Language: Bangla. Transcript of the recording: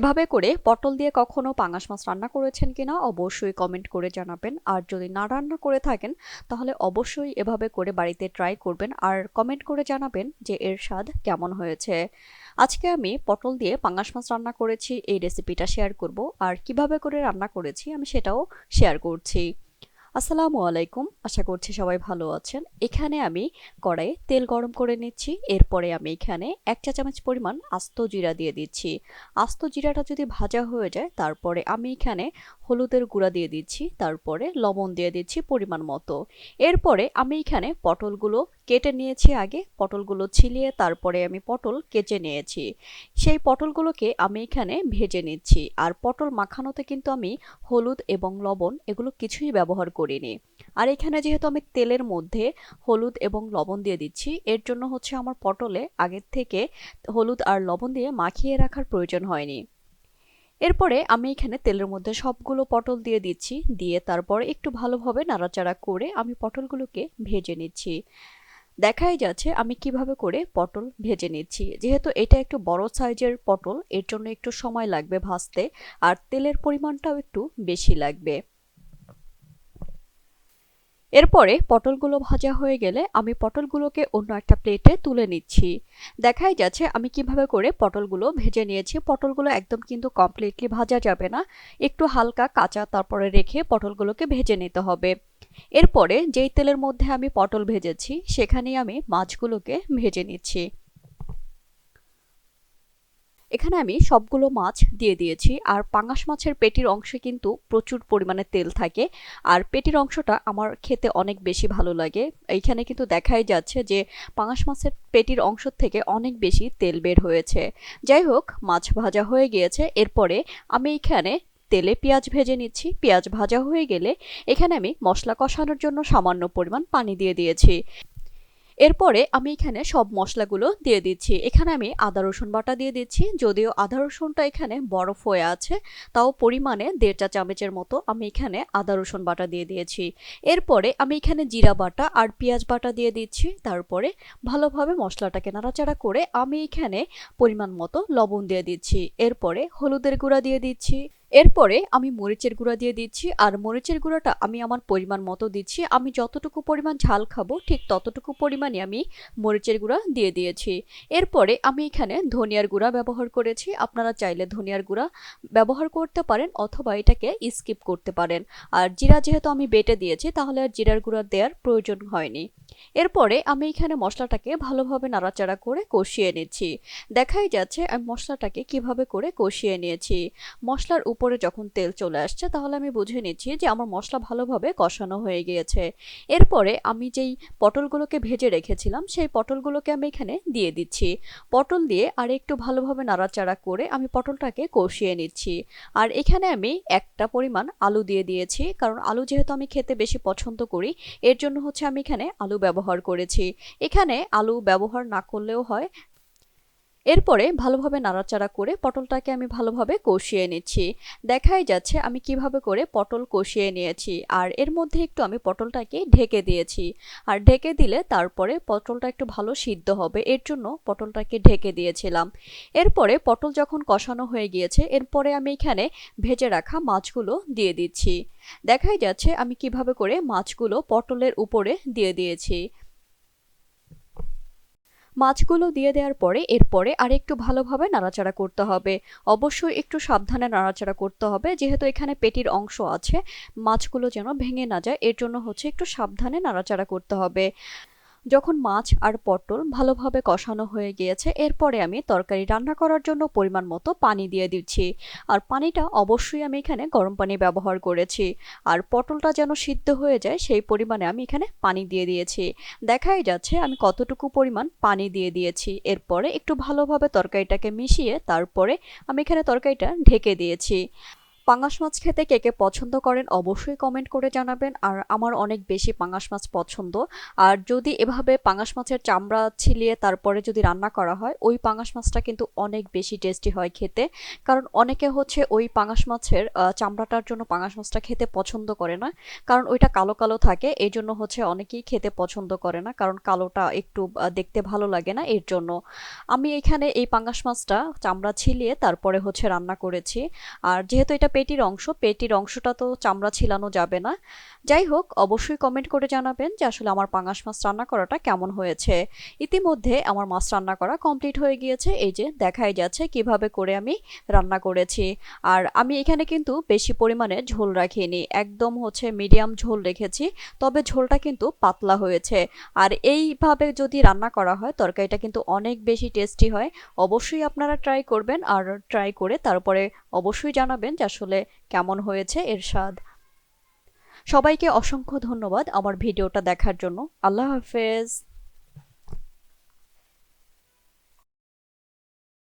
এভাবে করে পটল দিয়ে কখনো পাঙাশ মাছ রান্না করেছেন কিনা অবশ্যই কমেন্ট করে জানাবেন। আর যদি না রান্না করে থাকেন, তাহলে অবশ্যই এভাবে করে বাড়িতে ট্রাই করবেন আর কমেন্ট করে জানাবেন যে এর স্বাদ কেমন হয়েছে। আজকে আমি পটল দিয়ে পাঙাশ মাছ রান্না করেছি, এই রেসিপিটা শেয়ার করব। আর কীভাবে করে রান্না করেছি আমি সেটাও শেয়ার করছি। আসসালামু আলাইকুম। আশা করছি সবাই ভালো আছেন। এখানে আমি কড়াইয়ে তেল গরম করে নিচ্ছি। এরপরে আমি এখানে এক চা চামচ পরিমাণ আস্ত জিরা দিয়ে দিচ্ছি। আস্ত জিরাটা যদি ভাজা হয়ে যায়, তারপরে আমি এখানে হলুদের গুঁড়া দিয়ে দিচ্ছি। তারপরে লবণ দিয়ে দিচ্ছি পরিমাণ মতো। এরপরে আমি এখানে পটলগুলো কেটে নিয়েছি আগে, পটলগুলো ছিলিয়ে তারপরে আমি পটল কেচে নিয়েছি। সেই পটলগুলোকে আমি এখানে ভেজে নিচ্ছি। আর পটল মাখানোতে কিন্তু আমি হলুদ এবং লবণ এগুলো কিছুই ব্যবহার করিনি। আর এখানে যেহেতু আমি তেলের মধ্যে হলুদ এবং লবণ দিয়ে দিচ্ছি, এর জন্য হচ্ছে আমার পটলে আগের থেকে হলুদ আর লবণ দিয়ে মাখিয়ে রাখার প্রয়োজন হয়নি। এরপরে আমি এখানে তেলের মধ্যে সবগুলো পটল দিয়ে দিচ্ছি, দিয়ে তারপর একটু ভালোভাবে নাড়াচাড়া করে আমি পটলগুলোকে ভেজে নিচ্ছি। দেখাই যাচ্ছে আমি কীভাবে করে পটল ভেজে নিচ্ছি। যেহেতু এটা একটু বড় সাইজের পটল, এর জন্য একটু সময় লাগবে ভাজতে আর তেলের পরিমাণটাও একটু বেশি লাগবে। এরপরে পটলগুলো ভাজা হয়ে গেলে আমি পটলগুলোকে অন্য একটা প্লেটে তুলে নিচ্ছি। দেখাই যাচ্ছে আমি কীভাবে করে পটলগুলো ভেজে নিয়েছি। পটলগুলো একদম কিন্তু কমপ্লিটলি ভাজা যাবে না। একটু হালকা কাঁচা তারপরে রেখে পটলগুলোকে ভেজে নিতে হবে। এরপরে যেই তেলের মধ্যে আমি পটল ভেজেছি, সেখানেই আমি মাছগুলোকে ভেজে নিচ্ছি। এখানে আমি সবগুলো মাছ দিয়ে দিয়েছি, আর পাঙাশ মাছের পেটির অংশে কিন্তু প্রচুর পরিমাণে তেল থাকে, আর পেটির অংশটা আমার খেতে অনেক বেশি ভালো লাগে। এইখানে কিন্তু দেখাই যাচ্ছে যে পাঙাশ মাছের পেটির অংশ থেকে অনেক বেশি তেল বের হয়েছে। যাই হোক, মাছ ভাজা হয়ে গিয়েছে, এরপরে আমি এখানে তেলে পেঁয়াজ ভেজে নিচ্ছি। পেঁয়াজ ভাজা হয়ে গেলে এখানে আমি মশলা কষানোর জন্য সামান্য পরিমাণ পানি দিয়ে দিয়েছি। এরপরে আমি এখানে সব মশলাগুলো দিয়ে দিচ্ছি। এখানে আমি আদা, রসুন বাটা দিয়ে দিচ্ছি। যদিও আদা, রসুনটা এখানে বরফ হয়ে আছে, তাও পরিমাণে দেড় চা চামচের মতো আমি এখানে আদা, রসুন বাটা দিয়ে দিয়েছি। এরপরে আমি এখানে জিরা বাটা আর পেঁয়াজ বাটা দিয়ে দিচ্ছি। তারপরে ভালোভাবে মশলাটাকে নাড়াচাড়া করে আমি এখানে পরিমাণ মতো লবণ দিয়ে দিচ্ছি। এরপরে হলুদের গুঁড়া দিয়ে দিচ্ছি। এরপরে আমি মরিচের গুঁড়া দিয়ে দিচ্ছি, আর মরিচের গুঁড়াটা আমি আমার পরিমাণ মতো দিচ্ছি। আমি যতটুকু পরিমাণ ঝাল খাব, ঠিক ততটুকু পরিমাণে আমি মরিচের গুঁড়া দিয়ে দিয়েছি। এরপরে আমি এখানে ধনিয়ার গুঁড়া ব্যবহার করেছি। আপনারা চাইলে ধনিয়ার গুঁড়া ব্যবহার করতে পারেন, অথবা এটাকে স্কিপ করতে পারেন। আর জিরা যেহেতু আমি বেটে দিয়েছি, তাহলে আর জিরার গুঁড়া দেওয়ার প্রয়োজন হয়নি। এরপরে আমি এখানে মশলাটাকে ভালোভাবে নাড়াচাড়া করে কষিয়ে নিচ্ছি। দেখাই যাচ্ছে আমি মশলাটাকে কীভাবে করে কষিয়ে নিয়েছি। মশলার উপরে যখন তেল চলে আসছে, তাহলে আমি বুঝে নিচ্ছি যে আমার মশলা ভালোভাবে কষানো হয়ে গিয়েছে। এরপরে আমি যেই পটলগুলোকে ভেজে রেখেছিলাম, সেই পটলগুলোকে আমি এখানে দিয়ে দিচ্ছি। পটল দিয়ে আর একটু ভালোভাবে নাড়াচাড়া করে আমি পটলটাকে কষিয়ে নিচ্ছি। আর এখানে আমি একটা পরিমাণ আলু দিয়ে দিয়েছি, কারণ আলু যেহেতু আমি খেতে বেশি পছন্দ করি, এর জন্য হচ্ছে আমি এখানে আলু ব্যবহার করেছি। এখানে আলু ব্যবহার না করলেও হয়। এরপরে ভালোভাবে নাড়াচাড়া করে পটলটাকে আমি ভালোভাবে কষিয়ে নিচ্ছি। দেখাই যাচ্ছে আমি কীভাবে করে পটল কষিয়ে নিয়েছি। আর এর মধ্যে একটু আমি পটলটাকে ঢেকে দিয়েছি। আর ঢেকে দিলে তারপরে পটলটা একটু ভালো সিদ্ধ হবে, এর জন্য পটলটাকে ঢেকে দিয়েছিলাম। এরপরে পটল যখন কষানো হয়ে গিয়েছে, এরপরে আমি এখানে ভেজে রাখা মাছগুলো দিয়ে দিচ্ছি। দেখাই যাচ্ছে আমি কীভাবে করে মাছগুলো পটলের উপরে দিয়ে দিয়েছি। মাছগুলো দিয়ে দেওয়ার পরে এরপরে আর একটু ভালোভাবে নাড়াচাড়া করতে হবে। অবশ্যই একটু সাবধানে নাড়াচাড়া করতে হবে, যেহেতু এখানে পেটির অংশ আছে, মাছগুলো যেন ভেঙে না যায়, এর জন্য হচ্ছে একটু সাবধানে নাড়াচাড়া করতে হবে। যখন মাছ আর পটল ভালোভাবে কষানো হয়ে গিয়েছে, এরপরে আমি তরকারি রান্না করার জন্য পরিমাণ মতো পানি দিয়ে দিচ্ছি। আর পানিটা অবশ্যই আমি এখানে গরম পানি ব্যবহার করেছি। আর পটলটা যেন সিদ্ধ হয়ে যায়, সেই পরিমাণে আমি এখানে পানি দিয়ে দিয়েছি। দেখাই যাচ্ছে আমি কতটুকু পরিমাণ পানি দিয়ে দিয়েছি। এরপরে একটু ভালোভাবে তরকারিটাকে মিশিয়ে তারপরে আমি এখানে তরকারিটা ঢেকে দিয়েছি। পাঙাশ মাছ খেতে কে কে পছন্দ করেন অবশ্যই কমেন্ট করে জানাবেন। আর আমার অনেক বেশি পাঙাশ মাছ পছন্দ। আর যদি এভাবে পাঙাশ মাছের চামড়া ছিলিয়ে তারপরে যদি রান্না করা হয়, ওই পাঙাশ মাছটা কিন্তু অনেক বেশি টেস্টি হয় খেতে। কারণ অনেকে হচ্ছে ওই পাঙাশ মাছের চামড়াটার জন্য পাঙাশ মাছটা খেতে পছন্দ করে না। কারণ ওইটা কালো কালো থাকে এই জন্য হচ্ছে অনেকেই খেতে পছন্দ করে না। কারণ কালোটা একটু দেখতে ভালো লাগে না, এর জন্য। আমি এখানে এই পাঙাশ মাছটা চামড়া ছিলিয়ে তারপরে হচ্ছে রান্না করেছি। আর যেহেতু এটা পেটির অংশ, পেটির অংশটা তো চামড়া ছিলানো যাবে না। যাই হোক, অবশ্যই কমেন্ট করে জানাবেন যে আসলে আমার পাঙাশ মাছ রান্না করাটা কেমন হয়েছে। ইতিমধ্যে আমার মাছ রান্না করা কমপ্লিট হয়ে গিয়েছে। এই যে দেখাই যাচ্ছে কীভাবে করে আমি রান্না করেছি। আর আমি এখানে কিন্তু বেশি পরিমাণে ঝোল রাখিনি। একদম হচ্ছে মিডিয়াম ঝোল রেখেছি, তবে ঝোলটা কিন্তু পাতলা হয়েছে। আর এইভাবে যদি রান্না করা হয়, তরকারিটা কিন্তু অনেক বেশি টেস্টি হয়। অবশ্যই আপনারা ট্রাই করবেন আর ট্রাই করে তারপরে অবশ্যই জানাবেন যে আসলে কেমন হয়েছে এর স্বাদ সবাইকে অসংখ্য ধন্যবাদ আমার ভিডিওটা দেখার জন্য। আল্লাহ হাফেজ।